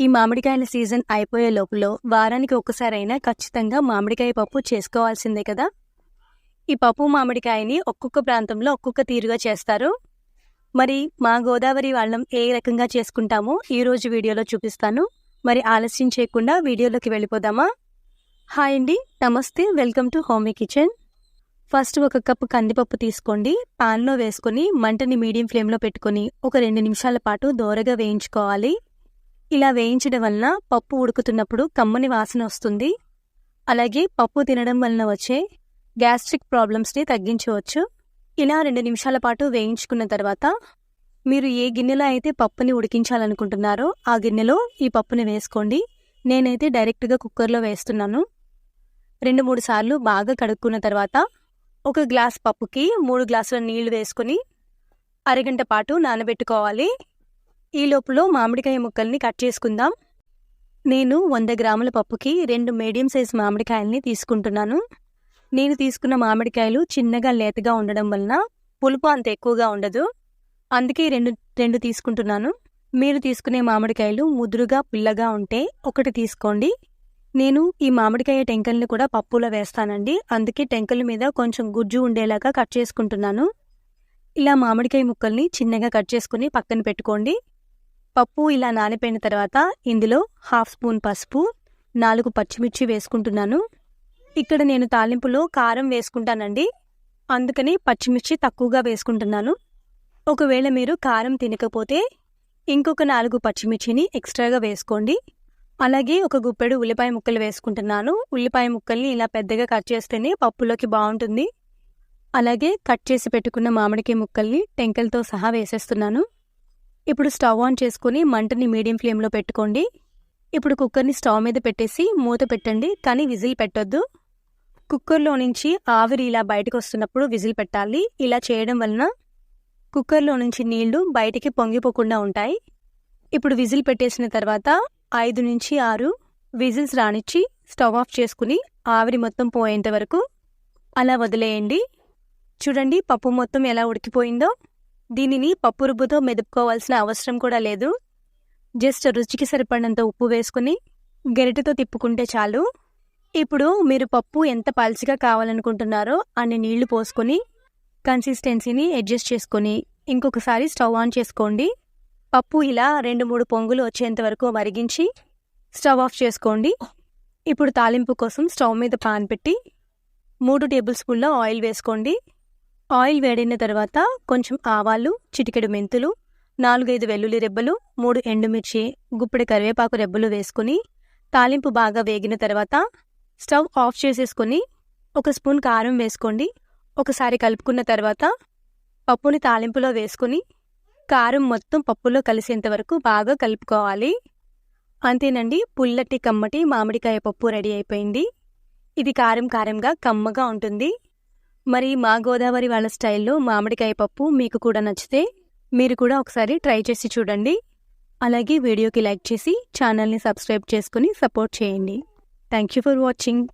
ఈ మామిడికాయల సీజన్ అయిపోయే లోపల వారానికి ఒక్కసారైనా ఖచ్చితంగా మామిడికాయ పప్పు చేసుకోవాల్సిందే కదా? ఈ పప్పు మామిడికాయని ఒక్కొక్క ప్రాంతంలో ఒక్కొక్క తీరుగా చేస్తారు. మరి మా గోదావరి వాళ్ళం ఏ రకంగా చేసుకుంటామో ఈరోజు వీడియోలో చూపిస్తాను. మరి ఆలస్యం చేయకుండా వీడియోలోకి వెళ్ళిపోదామా? హాయ్ అండి నమస్తే welcome to homey kitchen. First ఒక కప్పు కందిపప్పు తీసుకోండి. పాన్లో వేసుకొని మంటని మీడియం ఫ్లేమ్లో పెట్టుకొని ఒక రెండు నిమిషాల పాటు దోరగా వేయించుకోవాలి. ఇలా వేయించడం వలన పప్పు ఉడుకుతున్నప్పుడు కమ్మని వాసన వస్తుంది. అలాగే పప్పు తినడం వలన వచ్చే గ్యాస్ట్రిక్ ప్రాబ్లమ్స్ని తగ్గించవచ్చు. ఇలా రెండు నిమిషాల పాటు వేయించుకున్న తర్వాత మీరు ఏ గిన్నెలో అయితే పప్పుని ఉడికించాలనుకుంటున్నారో ఆ గిన్నెలో ఈ పప్పుని వేసుకోండి. నేనైతే డైరెక్ట్గా కుక్కర్లో వేస్తున్నాను. రెండు మూడు సార్లు బాగా కడుక్కున్న తర్వాత ఒక గ్లాస్ పప్పుకి మూడు గ్లాసుల నీళ్ళు వేసుకొని అరగంట పాటు నానబెట్టుకోవాలి. ఈ లోపులో మామిడికాయ ముక్కల్ని కట్ చేసుకుందాం. నేను వంద గ్రాముల పప్పుకి రెండు మీడియం సైజ్ మామిడికాయల్ని తీసుకుంటున్నాను. నేను తీసుకున్న మామిడికాయలు చిన్నగా లేతగా ఉండడం వలన పులుపు అంత ఎక్కువగా ఉండదు. అందుకే రెండు రెండు తీసుకుంటున్నాను. మీరు తీసుకునే మామిడికాయలు ముదురుగా పుల్లగా ఉంటే ఒకటి తీసుకోండి. నేను ఈ మామిడికాయ టెంకల్ని కూడా పప్పులో వేస్తానండి. అందుకే టెంకల మీద కొంచెం గుజ్జు ఉండేలాగా కట్ చేసుకుంటున్నాను. ఇలా మామిడికాయ ముక్కల్ని చిన్నగా కట్ చేసుకుని పక్కన పెట్టుకోండి. పప్పు ఇలా నానిపోయిన తర్వాత ఇందులో హాఫ్ స్పూన్ పసుపు నాలుగు పచ్చిమిర్చి వేసుకుంటున్నాను. ఇక్కడ నేను తాలింపులో కారం వేసుకుంటానండి. అందుకని పచ్చిమిర్చి తక్కువగా వేసుకుంటున్నాను. ఒకవేళ మీరు కారం తినకపోతే ఇంకొక నాలుగు పచ్చిమిర్చిని ఎక్స్ట్రాగా వేసుకోండి. అలాగే ఒక గుప్పెడు ఉల్లిపాయ ముక్కలు వేసుకుంటున్నాను. ఉల్లిపాయ ముక్కల్ని ఇలా పెద్దగా కట్ చేస్తేనే పప్పులోకి బాగుంటుంది. అలాగే కట్ చేసి పెట్టుకున్న మామిడికాయ ముక్కల్ని టెంకలతో సహా వేసేస్తున్నాను. ఇప్పుడు స్టవ్ ఆన్ చేసుకుని మంటని మీడియం ఫ్లేమ్లో పెట్టుకోండి. ఇప్పుడు కుక్కర్ని స్టవ్ మీద పెట్టేసి మూత పెట్టండి. కానీ విజిల్ పెట్టొద్దు. కుక్కర్లో నుంచి ఆవిరి ఇలా బయటకు వస్తున్నప్పుడు విజిల్ పెట్టాలి. ఇలా చేయడం వలన కుక్కర్లో నుంచి నీళ్ళు బయటికి పొంగిపోకుండా ఉంటాయి. ఇప్పుడు విజిల్ పెట్టేసిన తర్వాత ఐదు నుంచి ఆరు విజిల్స్ రానిచ్చి స్టవ్ ఆఫ్ చేసుకుని ఆవిరి మొత్తం పోయేంత వరకు అలా వదిలేయండి. చూడండి పప్పు మొత్తం ఎలా ఉడికిపోయిందో. దీనిని పప్పు రుబ్బుతో మెదుపుకోవాల్సిన అవసరం కూడా లేదు. జస్ట్ రుచికి సరిపడినంత ఉప్పు వేసుకుని గరిటెతో తిప్పుకుంటే చాలు. ఇప్పుడు మీరు పప్పు ఎంత పల్చగా కావాలనుకుంటున్నారో అన్ని నీళ్ళు పోసుకొని కన్సిస్టెన్సీని అడ్జస్ట్ చేసుకొని ఇంకొకసారి స్టవ్ ఆన్ చేసుకోండి. పప్పు ఇలా రెండు మూడు పొంగులు వచ్చేంత వరకు మరిగించి స్టవ్ ఆఫ్ చేసుకోండి. ఇప్పుడు తాలింపు కోసం స్టవ్ మీద పాన్ పెట్టి మూడు టేబుల్ స్పూన్ల ఆయిల్ వేసుకోండి. ఆయిల్ వేడిన తర్వాత కొంచెం ఆవాలు చిటికెడు మెంతులు నాలుగైదు వెల్లుల్లి రెబ్బలు మూడు ఎండుమిర్చి గుప్పిడి కరివేపాకు రెబ్బలు వేసుకుని తాలింపు బాగా వేగిన తర్వాత స్టవ్ ఆఫ్ చేసేసుకొని ఒక స్పూన్ కారం వేసుకోండి. ఒకసారి కలుపుకున్న తర్వాత పప్పుని తాలింపులో వేసుకుని కారం మొత్తం పప్పులో కలిసేంత వరకు బాగా కలుపుకోవాలి. అంతేనండి పుల్లటి కమ్మటి మామిడికాయ పప్పు రెడీ అయిపోయింది. ఇది కారం కారంగా కమ్మగా ఉంటుంది. మరి మా గోదావరి వాళ్ళ స్టైల్లో మామిడికాయ పప్పు మీకు కూడా నచ్చితే మీరు కూడా ఒకసారి ట్రై చేసి చూడండి. అలాగే వీడియోకి లైక్ చేసి ఛానల్ని సబ్స్క్రైబ్ చేసుకుని సపోర్ట్ చేయండి. Thank you for watching